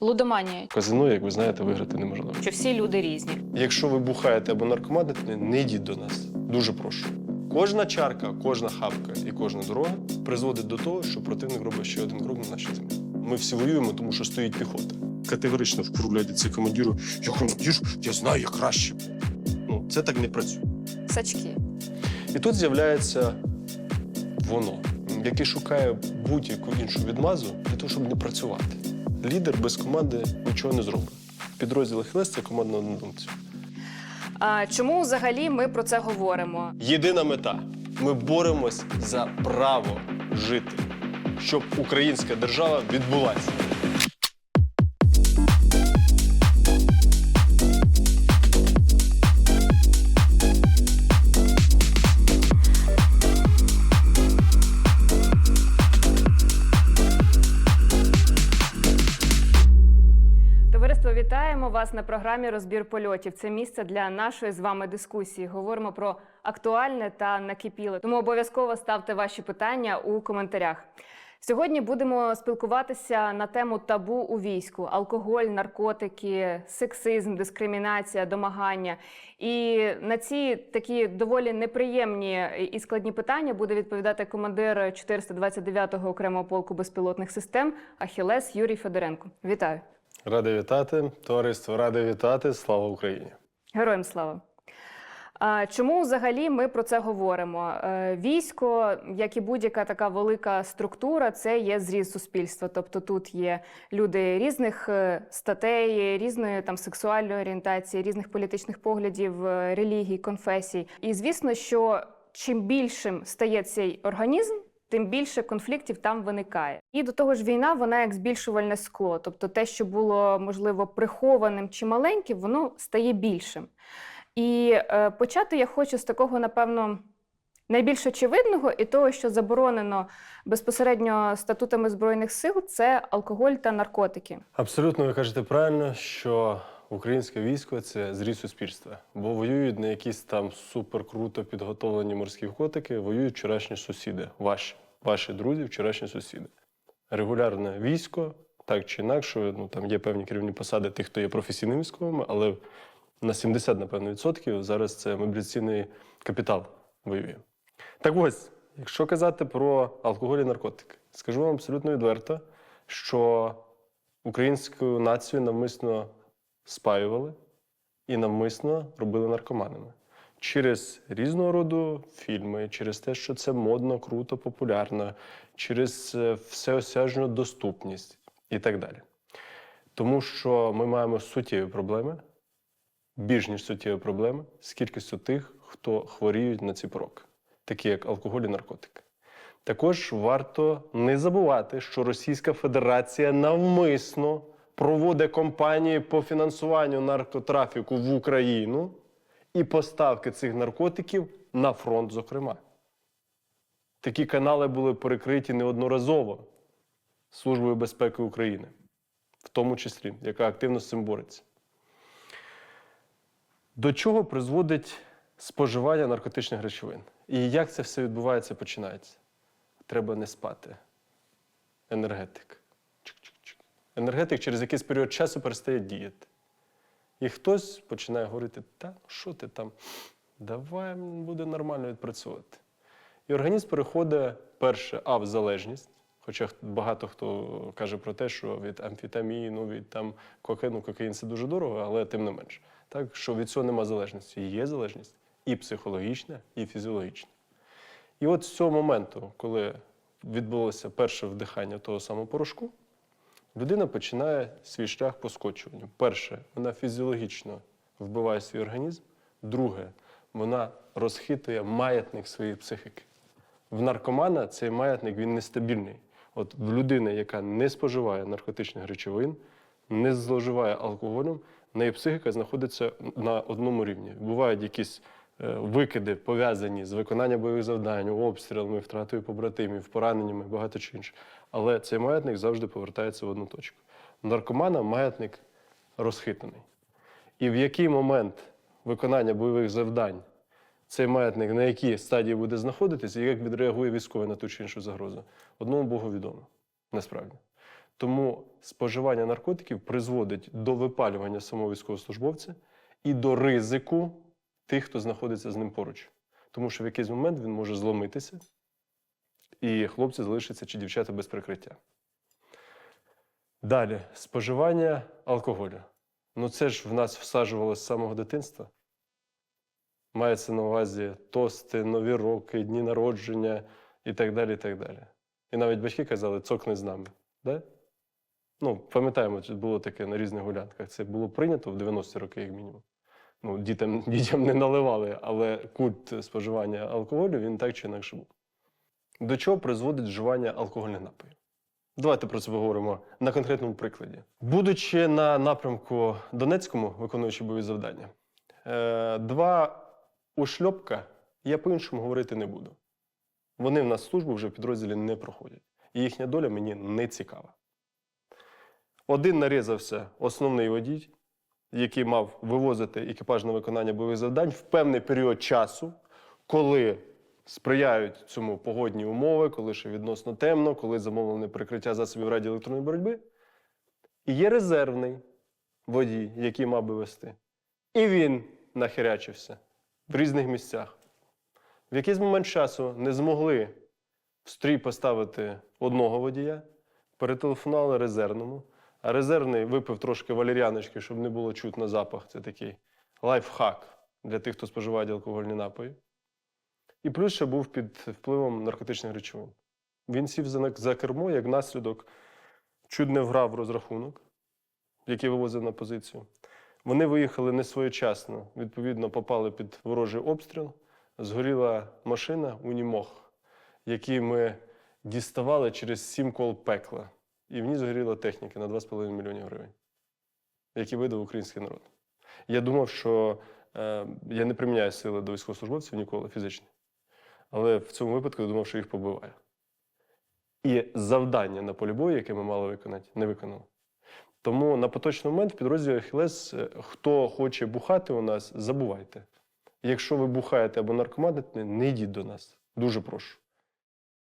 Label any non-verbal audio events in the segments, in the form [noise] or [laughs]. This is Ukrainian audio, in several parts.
Лудоманія, Казино, як ви знаєте, виграти неможливо. що всі люди різні. Якщо ви бухаєте або наркоманите, не йдіть до нас. Дуже прошу. Кожна чарка, кожна хапка і кожна дорога призводить до того, що противник робить ще один крок на нашій землі. Ми всі воюємо, тому що стоїть піхота. Категорично вкругляйте це командиру. Я командир, я знаю, я краще. Ну, це так не працює. Сачки. І тут з'являється воно, яке шукає будь-яку іншу відмазу для того, щоб не працювати. Лідер без команди нічого не зробить. Підрозділ Ахілес це команда однодумців. А чому взагалі ми про це говоримо? Єдина мета. Ми боремось за право жити, щоб українська держава відбулася. Вас на програмі Розбір польотів. Це місце для нашої з вами дискусії. Говоримо про актуальне та накипіле. Тому обов'язково ставте ваші питання у коментарях. Сьогодні будемо спілкуватися на тему табу у війську: алкоголь, наркотики, сексизм, дискримінація, домагання. І на ці такі доволі неприємні і складні питання буде відповідати командир 429-го окремого полку безпілотних систем Ахілес Юрій Федоренко. Вітаю! Радий вітати, товариство, радий вітати. Слава Україні! Героям слава. Чому взагалі ми про це говоримо? Е, Військо, як і будь-яка така велика структура, це є зріз суспільства. Тобто тут є люди різних е, статей, різної там сексуальної орієнтації, різних політичних поглядів, е, релігій, конфесій. І звісно, що чим більшим стає цей організм, тим більше конфліктів там виникає. І до того ж, війна вона як збільшувальне скло. Тобто, те, що було можливо прихованим чи маленьким, воно стає більшим. І е, почати я хочу з такого, напевно, найбільш очевидного і того, що заборонено безпосередньо статутами збройних сил, це алкоголь та наркотики. Абсолютно ви кажете правильно, що українське військо це зріз суспільства, бо воюють не якісь там суперкруто підготовлені морські котики, воюють вчорашні сусіди, ваші, ваші друзі, вчорашні сусіди. Регулярне військо, так чи інакше, ну там є певні керівні посади тих, хто є професійними військовими, але на 70, напевно, відсотків зараз це мобілізаційний капітал воює. Так ось, якщо казати про алкоголь і наркотики, скажу вам абсолютно відверто, що українську націю навмисно спаювали і навмисно робили наркоманами. Через різного роду фільми, через те, що це модно, круто, популярно, через е, всеосяжну доступність і так далі. Тому що ми маємо суттєві проблеми, більш ніж суттєві проблеми з кількістю тих, хто хворіють на ці пороки, такі як алкоголь і наркотики. Також варто не забувати, що Російська Федерація навмисно проводить кампанії по фінансуванню наркотрафіку в Україну і поставки цих наркотиків на фронт, зокрема. Такі канали були перекриті неодноразово Службою безпеки України, в тому числі, яка активно з цим бореться. До чого призводить споживання наркотичних речовин? І як це все відбувається, починається? Треба не спати. Енергетик. Енергетик через якийсь період часу перестає діяти. І хтось починає говорити: та ну що ти там, давай буде нормально відпрацьовувати. І організм переходить перше, а в залежність. Хоча багато хто каже про те, що від амфетаміну, від там кокаїну, кокаїн це дуже дорого, але тим не менше. Так що від цього нема залежності. Є залежність і психологічна, і фізіологічна. І от з цього моменту, коли відбулося перше вдихання того самого порошку, людина починає свій шлях по скочуванню. Перше, вона фізіологічно вбиває свій організм. Друге, вона розхитує маятник своєї психіки. В наркомана цей маятник він нестабільний. От в людини, яка не споживає наркотичних речовин, не зловживає алкоголем, неї психіка знаходиться на одному рівні. Бувають якісь викиди, пов'язані з виконанням бойових завдань, обстрілами, втратою побратимів, пораненнями, багато чого інше. Але цей маятник завжди повертається в одну точку. Наркомана маятник розхитаний. І в який момент виконання бойових завдань цей маятник на якій стадії буде знаходитися, і як відреагує військовий на ту чи іншу загрозу, одному Богу відомо, насправді. Тому споживання наркотиків призводить до випалювання самого військовослужбовця і до ризику тих, хто знаходиться з ним поруч. Тому що в якийсь момент він може зломитися, і хлопці залишаться чи дівчата без прикриття. Далі, споживання алкоголю. Ну це ж в нас всаджувалося з самого дитинства. Мається на увазі тости, нові роки, дні народження і так далі. І так далі. І навіть батьки казали, цокни з нами. Да? Ну, пам'ятаємо, було таке на різних гулянках. Це було прийнято в 90-ті роки, як мінімум. Ну, дітям, [laughs] дітям не наливали, але культ споживання алкоголю він так чи інакше був. До чого призводить вживання алкогольних напоїв? Давайте про це поговоримо на конкретному прикладі. Будучи на напрямку Донецькому, виконуючи бойові завдання, е, два ушльопка я по-іншому говорити не буду. Вони в нас службу вже в підрозділі не проходять. І їхня доля мені не цікава. Один нарізався основний водій, який мав вивозити екіпаж на виконання бойових завдань в певний період часу, коли сприяють цьому погодні умови, коли ще відносно темно, коли замовлене прикриття засобів радіоелектронної боротьби. І є резервний водій, який мав би вести. І він нахерячився в різних місцях. В якийсь момент часу не змогли в стрій поставити одного водія, перетелефонували резервному, резервний випив трошки валеріаночки, щоб не було чутно запах. Це такий лайфхак для тих, хто споживає алкогольні напої. І плюс ще був під впливом наркотичних речовин. Він сів за, кермо, як наслідок, чуть не вграв розрахунок, який вивозив на позицію. Вони виїхали не своєчасно, відповідно, попали під ворожий обстріл. Згоріла машина Унімог, який ми діставали через сім кол пекла. І в ній згоріла техніка на 2,5 мільйонів гривень, які видав український народ. Я думав, що е, я не приміняю сили до військовослужбовців ніколи фізичні. Але в цьому випадку я думав, що їх побиваю. І завдання на полі бою, яке ми мали виконати, не виконали. Тому на поточний момент в підрозділі Ахілес, е, хто хоче бухати у нас, забувайте. Якщо ви бухаєте або наркоманите, не йдіть до нас. Дуже прошу.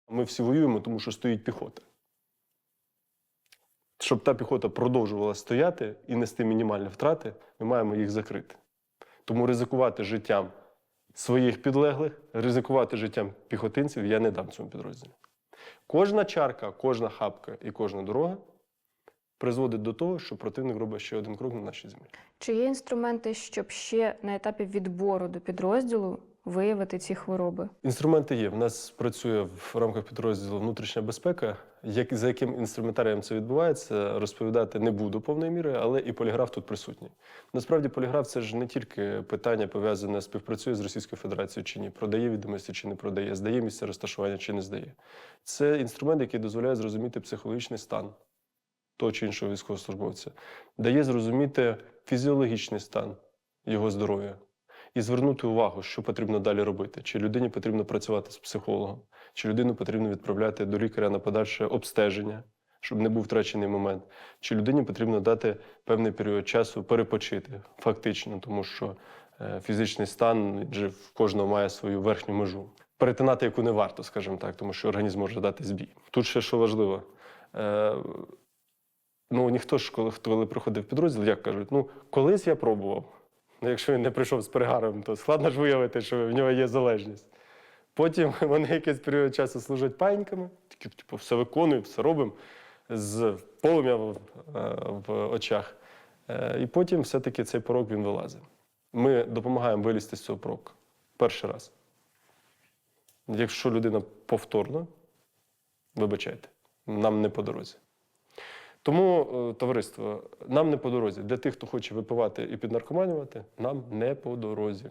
Ми всі воюємо, тому що стоїть піхота. Щоб та піхота продовжувала стояти і нести мінімальні втрати, ми маємо їх закрити. Тому ризикувати життям своїх підлеглих, ризикувати життям піхотинців я не дам цьому підрозділі. Кожна чарка, кожна хапка і кожна дорога призводить до того, що противник робить ще один крок на нашій землі. Чи є інструменти, щоб ще на етапі відбору до підрозділу виявити ці хвороби? Інструменти є. В нас працює в рамках підрозділу внутрішня безпека. Як, за яким інструментарієм це відбувається, розповідати не буду повної міри, але і поліграф тут присутній. Насправді, поліграф це ж не тільки питання пов'язане співпрацює з Російською Федерацією чи ні, продає відомості чи не продає, здає місце розташування чи не здає. Це інструмент, який дозволяє зрозуміти психологічний стан того чи іншого військовослужбовця, дає зрозуміти фізіологічний стан його здоров'я і звернути увагу, що потрібно далі робити. Чи людині потрібно працювати з психологом, чи людину потрібно відправляти до лікаря на подальше обстеження, щоб не був втрачений момент, чи людині потрібно дати певний період часу перепочити, фактично, тому що е, фізичний стан він же в кожного має свою верхню межу. Перетинати яку не варто, скажімо так, тому що організм може дати збій. Тут ще що важливо. Е, Ну, ніхто ж, коли, коли приходив підрозділ, як кажуть, ну, колись я пробував. Ну, якщо він не прийшов з перегаром, то складно ж виявити, що в нього є залежність. Потім [laughs] вони якийсь період часу служать паїньками, такі, типу, все виконують, все робимо з полум'я в, е, в очах. Е, І потім все-таки цей порок він вилазить. Ми допомагаємо вилізти з цього пороку перший раз. Якщо людина повторно, вибачайте, нам не по дорозі. Тому, е, товариство, нам не по дорозі. Для тих, хто хоче випивати і піднаркоманювати, нам не по дорозі.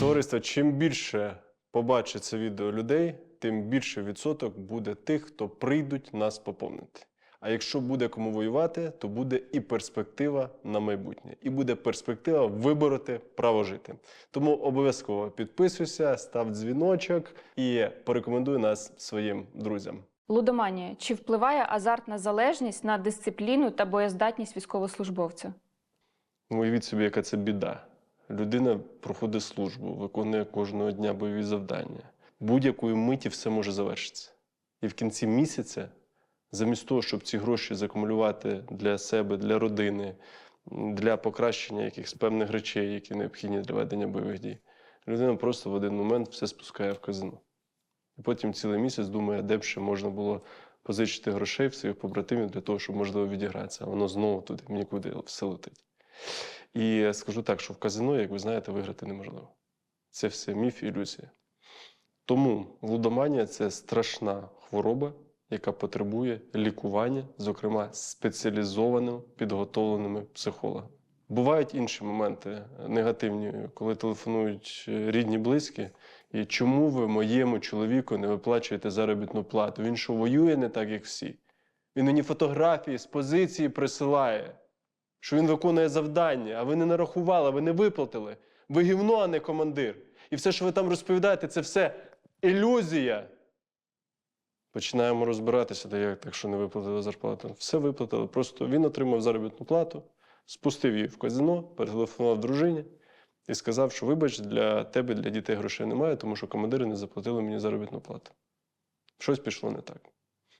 Товариство, чим більше побачить це відео людей, тим більше відсоток буде тих, хто прийдуть нас поповнити. А якщо буде кому воювати, то буде і перспектива на майбутнє, і буде перспектива вибороти право жити. Тому обов'язково підписуйся, став дзвіночок і порекомендуй нас своїм друзям. Лудоманія. Чи впливає азартна залежність на дисципліну та боєздатність військовослужбовця? Ну, Уявіть собі, яка це біда. Людина проходить службу, виконує кожного дня бойові завдання. Будь-якої миті все може завершитися. І в кінці місяця, замість того, щоб ці гроші закумулювати для себе, для родини, для покращення якихось певних речей, які необхідні для ведення бойових дій, людина просто в один момент все спускає в казино. І потім цілий місяць думає, де б ще можна було позичити грошей в своїх побратимів для того, щоб можливо відігратися. А воно знову туди нікуди все летить. І скажу так, що в казино, як ви знаєте, виграти неможливо. Це все міф і ілюзія. Тому лудоманія це страшна хвороба, яка потребує лікування, зокрема спеціалізованими підготовленими психологами. Бувають інші моменти негативні, коли телефонують рідні, близькі. І чому ви моєму чоловіку не виплачуєте заробітну плату? Він що воює не так, як всі. Він мені фотографії з позиції присилає, що він виконує завдання, а ви не нарахували, ви не виплатили. Ви гівно, а не командир. І все, що ви там розповідаєте, це все ілюзія. Починаємо розбиратися, та як так, що не виплатили зарплату. Все виплатили. Просто він отримав заробітну плату, спустив її в казино, перетелефонував дружині і сказав, що вибач, для тебе, для дітей грошей немає, тому що командири не заплатили мені заробітну плату. Щось пішло не так.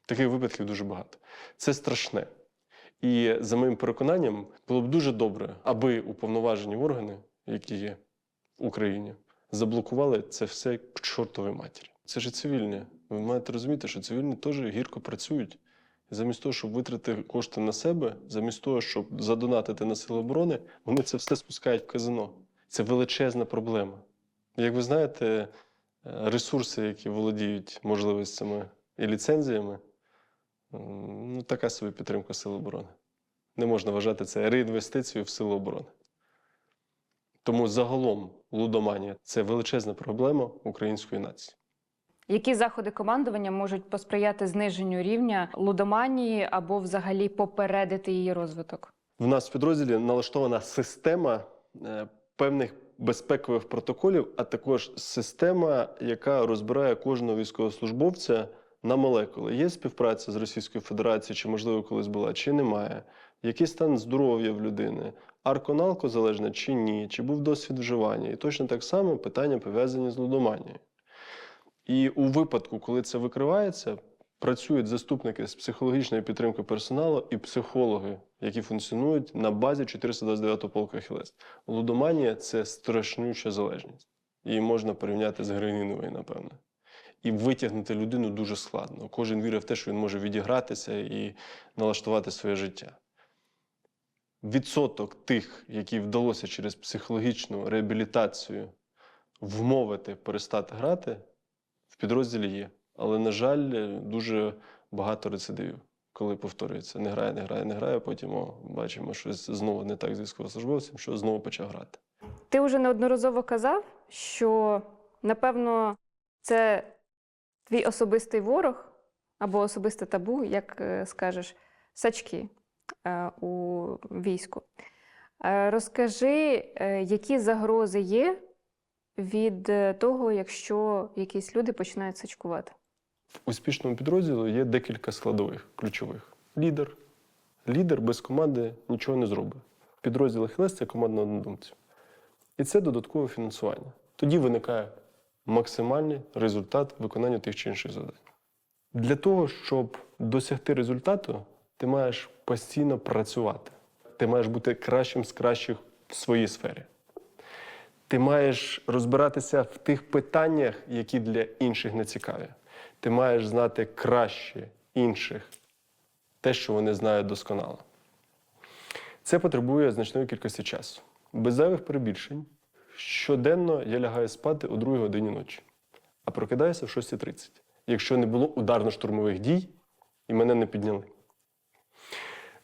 Таких випадків дуже багато. Це страшне. І за моїм переконанням, було б дуже добре, аби уповноважені органи, які є в Україні, заблокували це все к чортовій матері. Це ж цивільні. Ви маєте розуміти, що цивільні теж гірко працюють. Замість того, щоб витратити кошти на себе, замість того, щоб задонатити на сили оборони, вони це все спускають в казино. Це величезна проблема. Як ви знаєте, е, ресурси, які володіють можливостями і ліцензіями, ну, така собі підтримка Сил оборони. Не можна вважати це реінвестицією в сили оборони. Тому загалом лудоманія це величезна проблема української нації. Які заходи командування можуть посприяти зниженню рівня лудоманії або взагалі попередити її розвиток? В нас в підрозділі налаштована система е, певних безпекових протоколів, а також система, яка розбирає кожного військовослужбовця на молекули. Є співпраця з Російською Федерацією, чи можливо колись була, чи немає. Який стан здоров'я в людини, арконалко залежна чи ні, чи був досвід вживання. І точно так само питання пов'язані з лудоманією. І у випадку, коли це викривається, працюють заступники з психологічної підтримки персоналу і психологи, які функціонують на базі 429-го полку Ахілес. Лудоманія це страшнюча залежність. Її можна порівняти з героїновою, напевно. І витягнути людину дуже складно. Кожен вірить в те, що він може відігратися і налаштувати своє життя. Відсоток тих, які вдалося через психологічну реабілітацію вмовити перестати грати, підрозділі є. Але, на жаль, дуже багато рецидивів, коли повторюється. Не грає, не грає, не грає, потім о, бачимо, щось знову не так з військовослужбовцем, що знову почав грати. Ти вже неодноразово казав, що напевно це твій особистий ворог або особисте табу, як е, скажеш, сачки е, у війську. Е, Розкажи, е, які загрози є від е, того, якщо якісь люди починають сачкувати? В успішному підрозділі є декілька складових ключових. Лідер. Лідер без команди нічого не зробить. Підрозділ Ахілес це команда однодумців. І це додаткове фінансування. Тоді виникає максимальний результат виконання тих чи інших завдань. Для того, щоб досягти результату, ти маєш постійно працювати. Ти маєш бути кращим з кращих в своїй сфері. Ти маєш розбиратися в тих питаннях, які для інших не цікаві. Ти маєш знати краще інших те, що вони знають досконало. Це потребує значної кількості часу. Без зайвих перебільшень. Щоденно я лягаю спати о 2 годині ночі, а прокидаюся в 6.30, якщо не було ударно-штурмових дій і мене не підняли.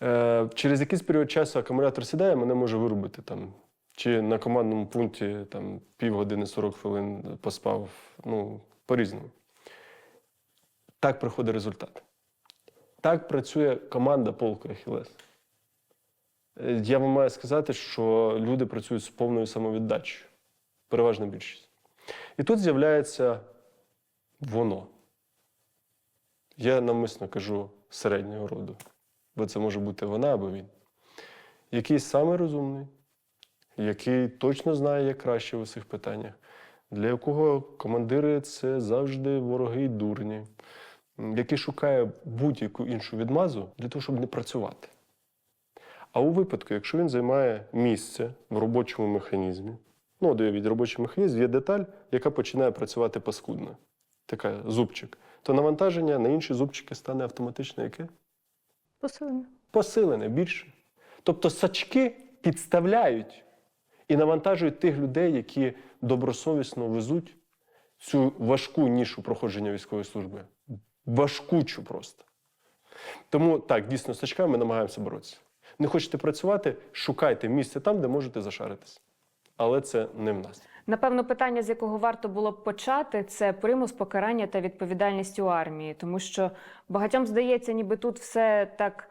Е, через якийсь період часу акумулятор сідає, мене може вирубити там. Чи на командному пункті там півгодини 40 хвилин поспав, ну, по-різному. Так приходить результат. Так працює команда полку Ахілес. Е, Я вам маю сказати, що люди працюють з повною самовіддачею. Переважна більшість. І тут з'являється воно. Я навмисно кажу середнього роду, бо це може бути вона або він, який саме розумний, який точно знає, як краще в усіх питаннях, для якого командири це завжди вороги й дурні. який шукає будь-яку іншу відмазу для того, щоб не працювати. А у випадку, якщо він займає місце в робочому механізмі, ну, уявіть, робочий механізм є деталь, яка починає працювати паскудно, така зубчик, то навантаження на інші зубчики стане автоматично яке? Посилення. посилене більше. Тобто сачки підставляють і навантажують тих людей, які добросовісно везуть цю важку нішу проходження військової служби. Важкучу просто. Тому так, дійсно, з сачками ми намагаємося боротися. Не хочете працювати, шукайте місце там, де можете зашаритися. Але це не в нас. Напевно, питання, з якого варто було б почати, це примус покарання та відповідальність у армії, тому що багатьом здається, ніби тут все так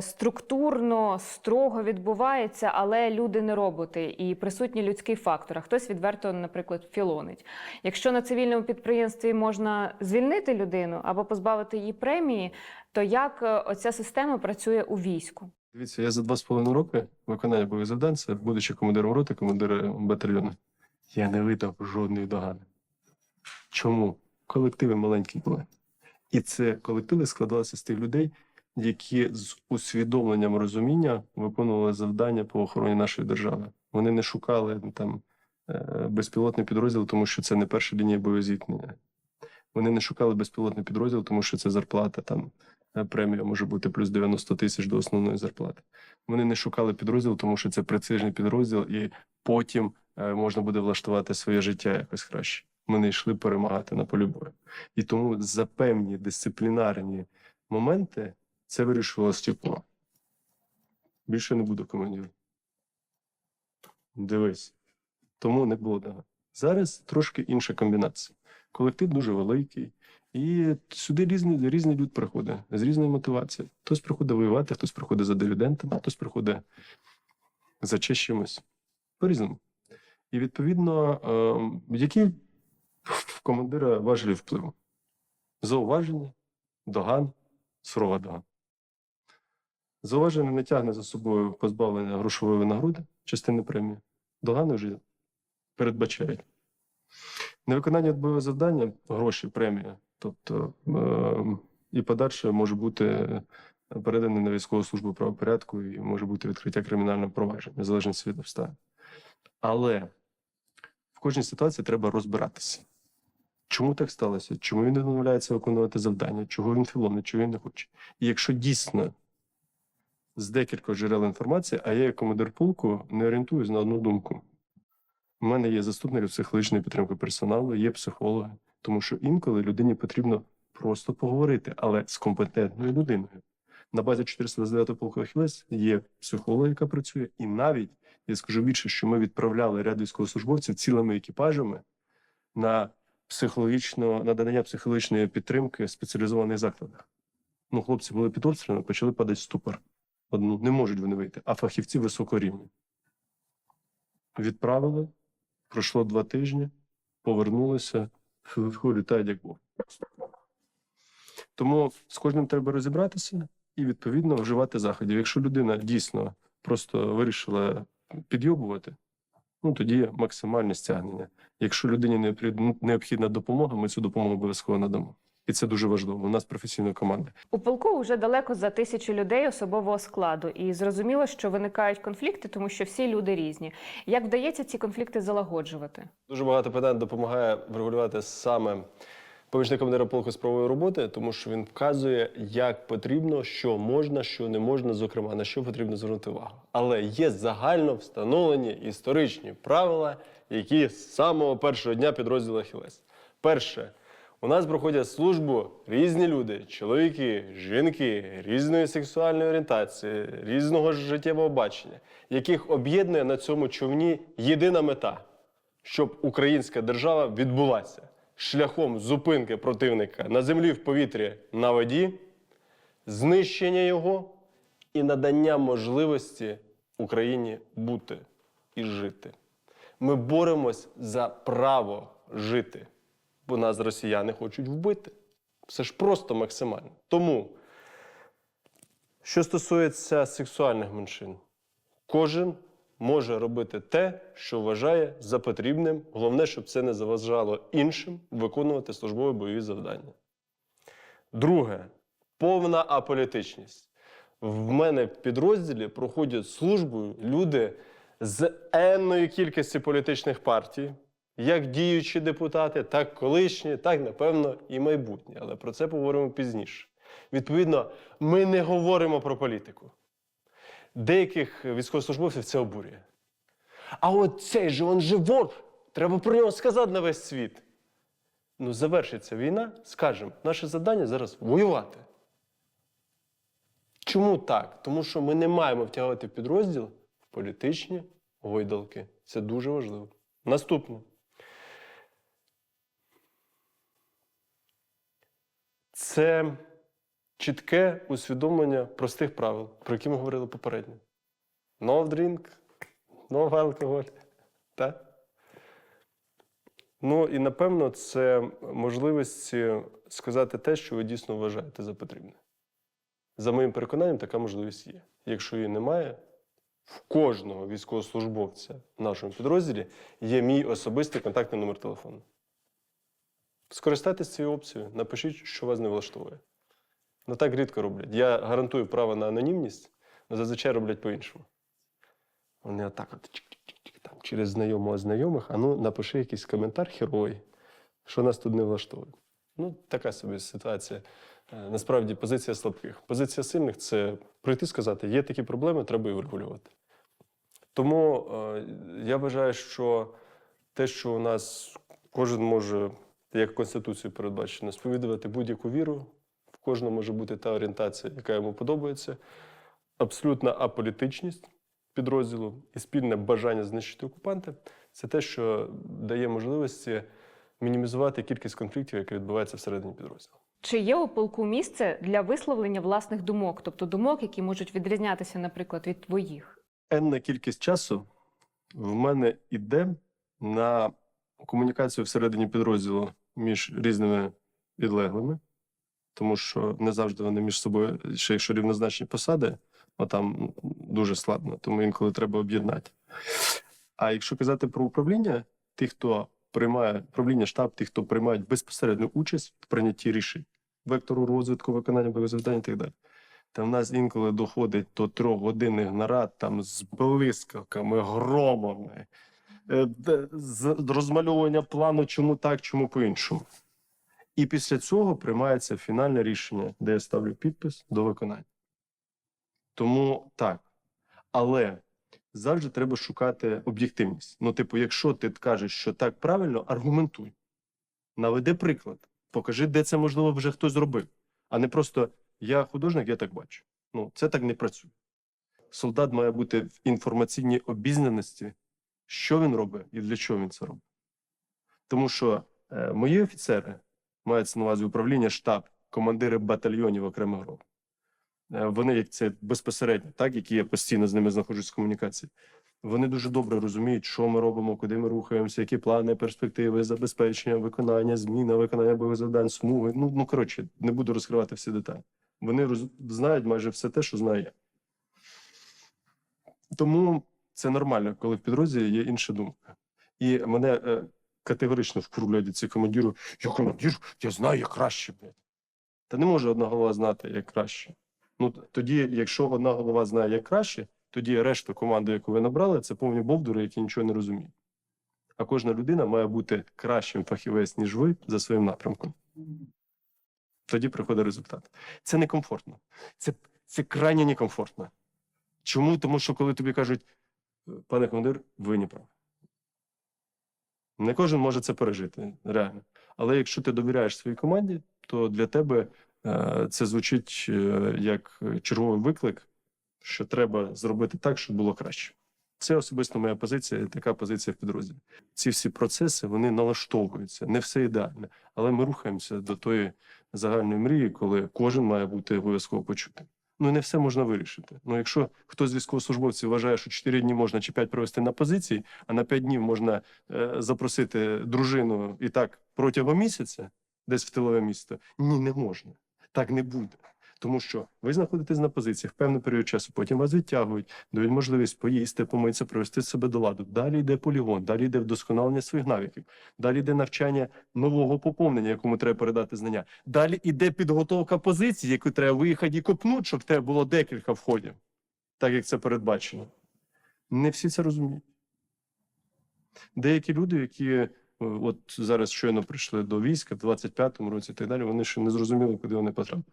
структурно, строго відбувається, але люди не роботи і присутній людський фактор. А хтось відверто, наприклад, філонить. Якщо на цивільному підприємстві можна звільнити людину або позбавити її премії, то як е, оця система працює у війську? Дивіться, я за два з половиною роки виконання бойових завдань, це будучи командиром роти, командиром батальйону. Я не видав жодної догани. Чому? Колективи маленькі були. І це колективи складалися з тих людей, які з усвідомленням розуміння виконували завдання по охороні нашої держави. Вони не шукали там е, безпілотний підрозділ, тому що це не перша лінія боєзіткнення. Вони не шукали безпілотний підрозділ, тому що це зарплата там е, премія може бути плюс 90 тисяч до основної зарплати. Вони не шукали підрозділ, тому що це прецизний підрозділ, і потім е, можна буде влаштувати своє життя якось краще. Вони йшли перемагати на полі бою. І тому за певні дисциплінарні моменти це вирішувало Степно. Більше не буду командиром. Дивись. Тому не було догад. Зараз трошки інша комбінація. Колектив дуже великий, і сюди різні, різні люди приходять з різною мотивацією. Хтось приходить воювати, хтось приходить за дивідендами, хтось приходить за чимось. По-різному. І відповідно, ем, які в командира важелі впливу? Зауваження, доган, сурова доган. Зауваження не тягне за собою позбавлення грошової винагороди, частини премії. Догани вже передбачають. Невиконання бойового завдання, гроші, премія. Тобто е, і подальше може бути переданий на військову службу правопорядку і може бути відкриття кримінального провадження, в від обставин. Але в кожній ситуації треба розбиратися. Чому так сталося? Чому він не домовляється виконувати завдання? Чого він філонить, чого він не хоче? І якщо дійсно з декількох джерел інформації, а я як командир полку не орієнтуюсь на одну думку. У мене є заступники психологічної підтримки персоналу, є психологи, тому що інколи людині потрібно просто поговорити, але з компетентною людиною. На базі 429 полку Ахілес є психолог, яка працює, і навіть я скажу більше, що ми відправляли ряд військовослужбовців цілими екіпажами на психологічно надання психологічної підтримки в спеціалізованих закладах. Ну, хлопці були під обстрілами, почали падати ступор. Ну, не можуть вони вийти, а фахівці високого рівня. Відправили, пройшло два тижні, повернулися, [laughs] літають як Бог. Тому з кожним треба розібратися і відповідно вживати заходів. Якщо людина дійсно просто вирішила підйобувати, ну тоді максимальне стягнення. Якщо людині необхідна допомога, ми цю допомогу обов'язково надамо. І це дуже важливо. У нас професійна команда. У полку вже далеко за тисячу людей особового складу, і зрозуміло, що виникають конфлікти, тому що всі люди різні. Як вдається ці конфлікти залагоджувати? Дуже багато питань допомагає врегулювати саме помічник командира полку з правової роботи, тому що він вказує, як потрібно, що можна, що не можна, зокрема, на що потрібно звернути увагу. Але є загально встановлені історичні правила, які з самого першого дня підрозділу Ахілес. Перше. У нас проходять службу різні люди: чоловіки, жінки, різної сексуальної орієнтації, різного життєвого бачення, яких об'єднує на цьому човні єдина мета щоб українська держава відбулася шляхом зупинки противника на землі, в повітрі, на воді, знищення його і надання можливості Україні бути і жити. Ми боремось за право жити, бо нас росіяни хочуть вбити. Це ж просто максимально. Тому, що стосується сексуальних меншин, кожен може робити те, що вважає за потрібним. Головне, щоб це не заважало іншим виконувати службові бойові завдання. Друге повна аполітичність. В мене в підрозділі проходять службу люди з енної кількості політичних партій, як діючі депутати, так колишні, так, напевно, і майбутні. Але про це поговоримо пізніше. Відповідно, ми не говоримо про політику. Деяких військовослужбовців це обурює. А от цей же он же вор. Треба про нього сказати на весь світ. Ну, завершиться війна, скажемо, наше завдання зараз воювати. Чому так? Тому що ми не маємо втягувати підрозділ в політичні гойдалки. Це дуже важливо. Наступне. Це чітке усвідомлення простих правил, про які ми говорили попередньо. No drink, no alcohol. Так? Ну і напевно це можливість сказати те, що ви дійсно вважаєте за потрібне. За моїм переконанням, така можливість є. Якщо її немає, в кожного військовослужбовця в нашому підрозділі є мій особистий контактний номер телефону. Скористайтесь цією опцією, напишіть, що вас не влаштовує. Ну так рідко роблять. Я гарантую право на анонімність, але зазвичай роблять по-іншому. Вони отак от там, через знайомого знайомих, а ну напиши якийсь коментар герой, що нас тут не влаштовує. Ну, така собі ситуація. Е, Насправді позиція слабких. Позиція сильних це прийти сказати, є такі проблеми, треба їх врегулювати. Тому е, я вважаю, що те, що у нас кожен може, як Конституцією передбачено, сповідувати будь-яку віру, в кожного може бути та орієнтація, яка йому подобається, абсолютна аполітичність підрозділу і спільне бажання знищити окупанта це те, що дає можливості мінімізувати кількість конфліктів, які відбуваються всередині підрозділу. Чи є у полку місце для висловлення власних думок, тобто думок, які можуть відрізнятися, наприклад, від твоїх? Енна кількість часу в мене йде на комунікацію всередині підрозділу між різними підлеглими, тому що не завжди вони між собою, ще якщо рівнозначні посади, а там дуже складно, тому інколи треба об'єднати. А якщо казати про управління, тих, хто приймає управління штаб, тих, хто приймають безпосередню участь в прийнятті рішень, вектору розвитку, виконання бойових завдань і так далі. Та в нас інколи доходить до трьохгодинних нарад там з блискавками, громами, розмальовування плану, чому так, чому по-іншому. І після цього приймається фінальне рішення, де я ставлю підпис до виконання. Тому так. Але завжди треба шукати об'єктивність. Ну, типу, якщо ти кажеш, що так правильно, аргументуй. Наведи приклад, покажи, де це можливо вже хтось зробив, а не просто я художник, я так бачу. Ну, це так не працює. Солдат має бути в інформаційній обізнаності, що він робить і для чого він це робить. Тому що е, мої офіцери, мається на увазі управління, штаб, командири батальйонів окремих груп, е, вони, як це безпосередньо, так, які я постійно з ними знаходжусь в комунікації, вони дуже добре розуміють, що ми робимо, куди ми рухаємося, які плани, перспективи, забезпечення, виконання, зміна, виконання бойових завдань, смуги. Ну, ну коротше, не буду розкривати всі деталі. Вони роз... знають майже все те, що знаю я. Тому це нормально, коли в підрозділі є інша думка. І мене е, категорично вкруглюють ці командиру. Я командир, я знаю, як краще. Блядь. Та не може одна голова знати, як краще. Ну, тоді, якщо одна голова знає, як краще, тоді решта команди, яку ви набрали, це повні бовдури, які нічого не розуміють. А кожна людина має бути кращим фахівець, ніж ви, за своїм напрямком. Тоді приходить результат. Це некомфортно. Це, це крайне некомфортно. Чому? Тому що коли тобі кажуть, пане командир, ви не праві. Не кожен може це пережити, реально. Але якщо ти довіряєш своїй команді, то для тебе е, це звучить е, як черговий виклик, що треба зробити так, щоб було краще. Це особисто моя позиція, і така позиція в підрозділі. Ці всі процеси вони налаштовуються, не все ідеально, але ми рухаємося до тої загальної мрії, коли кожен має бути обов'язково почутим. Ну, не все можна вирішити. Ну, якщо хтось з військовослужбовців вважає, що 4 дні можна чи 5 провести на позиції, а на 5 днів можна е, запросити дружину і так протягом місяця, десь в тилове місто, ні, не можна. Так не буде. Тому що ви знаходитесь на позиціях певний період часу, потім вас відтягують, дають можливість поїсти, помитися, привести себе до ладу. Далі йде полігон, далі йде вдосконалення своїх навиків, далі йде навчання нового поповнення, якому треба передати знання. Далі йде підготовка позицій, яку треба виїхати і копнути, щоб тебе було декілька входів, так як це передбачено. Не всі це розуміють. Деякі люди, які е, от зараз щойно прийшли до війська в 25-му році і так далі, вони ще не зрозуміли, куди вони потрапили.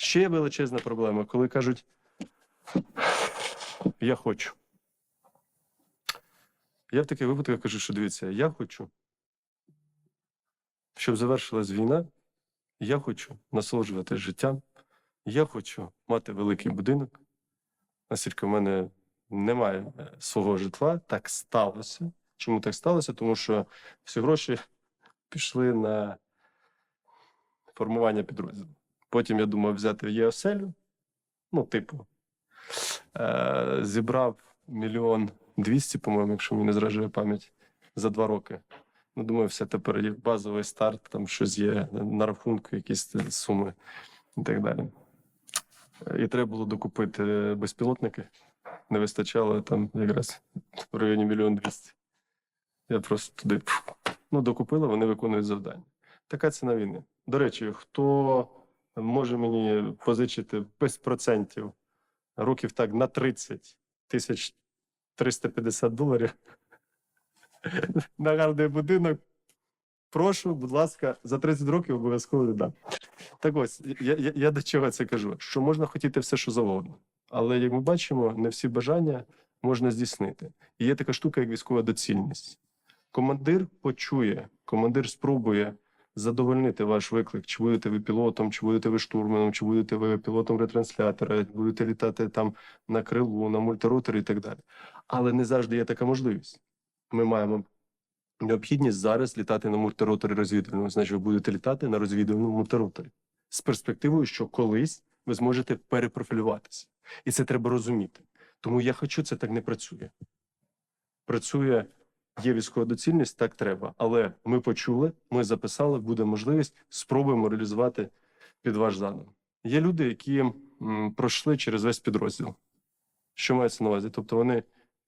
Ще величезна проблема, коли кажуть: я хочу. Я в таких випадках кажу, що дивіться, я хочу, щоб завершилась війна, я хочу насолоджуватись життям, я хочу мати великий будинок. Наскільки в мене немає е, свого житла, так сталося. Чому так сталося? Тому що всі гроші пішли на формування підрозділу. Потім я думав взяти ЄОСЕЛю, ну, типу, е- зібрав мільйон двісті, по-моєму, якщо мені не зраджує пам'ять, за два роки. Ну, думаю, все тепер є базовий старт, там щось є на рахунку, якісь суми і так далі. І треба було докупити безпілотники. Не вистачало там якраз в районі мільйон двісті. Я просто туди ну, докупила, вони виконують завдання. Така ціна війни. До речі, хто може мені позичити без процентів років так на 30 тисяч 350 доларів [laughs] на гарний будинок. Прошу, будь ласка, за 30 років обов'язково віддам. Так ось, я, я, я до чого це кажу? Що можна хотіти все, що завгодно. Але як ми бачимо, не всі бажання можна здійснити. І є така штука, як військова доцільність. Командир почує, командир спробує задовольнити ваш виклик. Чи будете ви пілотом, чи будете ви штурманом, чи будете ви пілотом ретранслятора, будете літати там на крилу, на мультироторі і так далі. Але не завжди є така можливість. Ми маємо необхідність зараз літати на мультироторі розвідувальному. Значить, ви будете літати на розвідувальному мультироторі з перспективою, що колись ви зможете перепрофілюватися. І це треба розуміти. Тому я хочу, це так не працює. Працює, є військова доцільність, так треба. Але ми почули, ми записали, буде можливість, спробуємо реалізувати під ваш задум. Є люди, які пройшли через весь підрозділ. Що мається на увазі? Тобто вони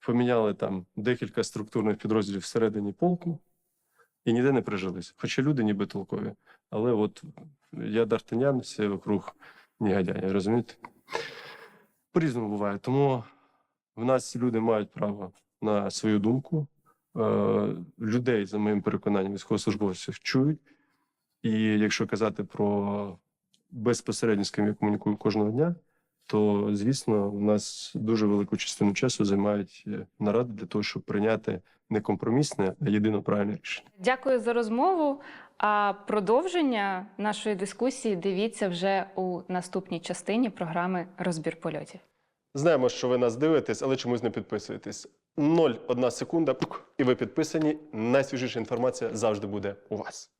поміняли там декілька структурних підрозділів всередині полку і ніде не прижились. Хоча люди ніби толкові. Але от я Д'Артанян, всі вокруг негодяї, розумієте? По-різному буває. Тому в нас люди мають право на свою думку. Е, людей, за моїм переконанням, військовослужбовців чують. І якщо казати про безпосередньо, з ким я комунікую кожного дня, то звісно, у нас дуже велику частину часу займають е, наради для того, щоб прийняти не компромісне, а єдино правильне рішення. Дякую за розмову. А продовження нашої дискусії дивіться вже у наступній частині програми Розбір польотів. Знаємо, що ви нас дивитесь, але чомусь не підписуєтесь. 0,1 секунда, і ви підписані. Найсвіжіша інформація завжди буде у вас.